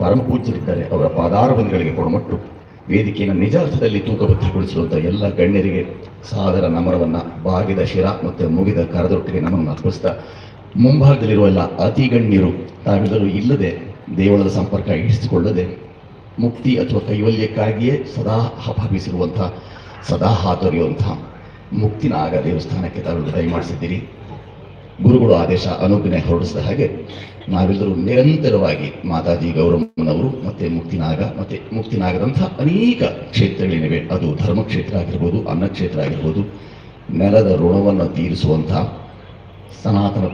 ಪರಮ ಪೂಜ್ಯರಿದ್ದಾರೆ. ಅವರ ಪಾದಾರಬಂಧಗಳಿಗೆ ಕೊಡಮಟ್ಟು. ವೇದಿಕೆಯನ್ನು ನಿಜಾರ್ಥದಲ್ಲಿ ತೂಕಭದ್ರಗೊಳಿಸುವಂಥ ಎಲ್ಲ ಗಣ್ಯರಿಗೆ ಸಾದರ ನಮರವನ್ನು ಬಾಗಿದ ಶಿರ ಮತ್ತು ಮುಗಿದ ಕರದೊಟ್ಟಿಗೆ ನಮ್ಮನ್ನು ಅರ್ಪಿಸ್ತಾ. ಮುಂಭಾಗದಲ್ಲಿರುವ ಎಲ್ಲ ಅತಿ ಗಣ್ಯರು ತಾವೆಲ್ಲರೂ ಇಲ್ಲದೆ ದೇವಳದ ಸಂಪರ್ಕ ಇಡಿಸಿಕೊಳ್ಳದೆ ಮುಕ್ತಿ ಅಥವಾ ಕೈವಲ್ಯಕ್ಕಾಗಿಯೇ ಸದಾ ಹಪಾಪಿಸಿರುವಂಥ ಸದಾ ಹಾತೊರೆಯುವಂಥ ಮುಕ್ತಿನಾಗ ದೇವಸ್ಥಾನಕ್ಕೆ ತಾವೆಲ್ಲರೂ ದಯಮಾಡಿಸಿದ್ದೀರಿ. ಗುರುಗಳು ಆದೇಶ ಅನುಜ್ಞೆ ಹೊರಡಿಸಿದ ಹಾಗೆ ನಾವೆಲ್ಲರೂ ನಿರಂತರವಾಗಿ ಮಾತಾಜಿ ಗೌರಮ್ಮನವರು, ಮತ್ತೆ ಮುಕ್ತಿನಾಗ, ಮತ್ತೆ ಮುಕ್ತಿನಾಗದಂಥ ಅನೇಕ ಕ್ಷೇತ್ರಗಳೇನಿವೆ ಅದು ಧರ್ಮಕ್ಷೇತ್ರ ಆಗಿರ್ಬೋದು, ಅನ್ನಕ್ಷೇತ್ರ ಆಗಿರ್ಬೋದು, ನೆಲದ ಋಣವನ್ನು ತೀರಿಸುವಂಥ ಸನಾತನ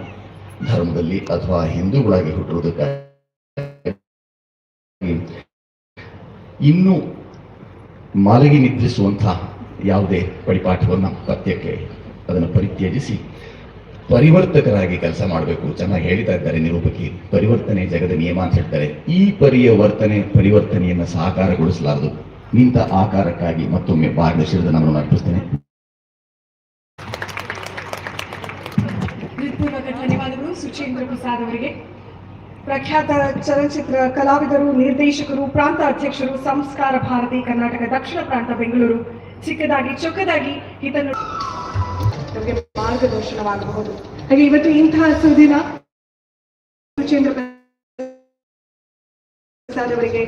ಧರ್ಮದಲ್ಲಿ ಅಥವಾ ಹಿಂದೂಗಳಾಗಿ ಹುಟ್ಟಿರುವುದಕ್ಕಾಗಿ ಇನ್ನೂ ಮಾಲಗಿ ನಿದ್ರಿಸುವಂಥ ಯಾವುದೇ ಪರಿಪಾಠವನ್ನು ಪಥ್ಯಕ್ಕೆ ಅದನ್ನು ಪರಿತ್ಯಜಿಸಿ ಪರಿವರ್ತಕರಾಗಿ ಕೆಲಸ ಮಾಡಬೇಕು. ಚೆನ್ನಾಗಿ ಹೇಳ್ತಾ ಇದ್ದಾರೆ ನಿರೂಪಕಿ. ಪರಿವರ್ತನೆ ಜಗದ ನಿಯಮ ಅಂತ ಹೇಳ್ತಾರೆ. ಈ ಪರಿಯ ವರ್ತನೆ, ಪರಿವರ್ತನೆಯನ್ನು ಸಾಕಾರಗೊಳಿಸಲಾರದು. ನಿಂತ ಆಕಾರಕ್ಕಾಗಿ ಮತ್ತೊಮ್ಮೆ ಮಾರ್ಗದರ್ಶನದ ನಮ್ಮನ್ನು ಅರ್ಪಿಸ್ತೇನೆ. ಪ್ರಖ್ಯಾತ ಚಲನಚಿತ್ರ ಕಲಾವಿದರು, ನಿರ್ದೇಶಕರು, ಪ್ರಾಂತ ಅಧ್ಯಕ್ಷರು, ಸಂಸ್ಕಾರ ಭಾರತಿ, ಕರ್ನಾಟಕ ದಕ್ಷಿಣ ಪ್ರಾಂತ, ಬೆಂಗಳೂರು. ಚಿಕ್ಕದಾಗಿ, ಚೊಕ್ಕದಾಗಿ ಇದನ್ನು ಮಾರ್ಗದರ್ಶನವಾಗಬಹುದು. ಹಾಗೆ ಇವತ್ತು ಇಂತಹ ಸುದಿನ ಅವರಿಗೆ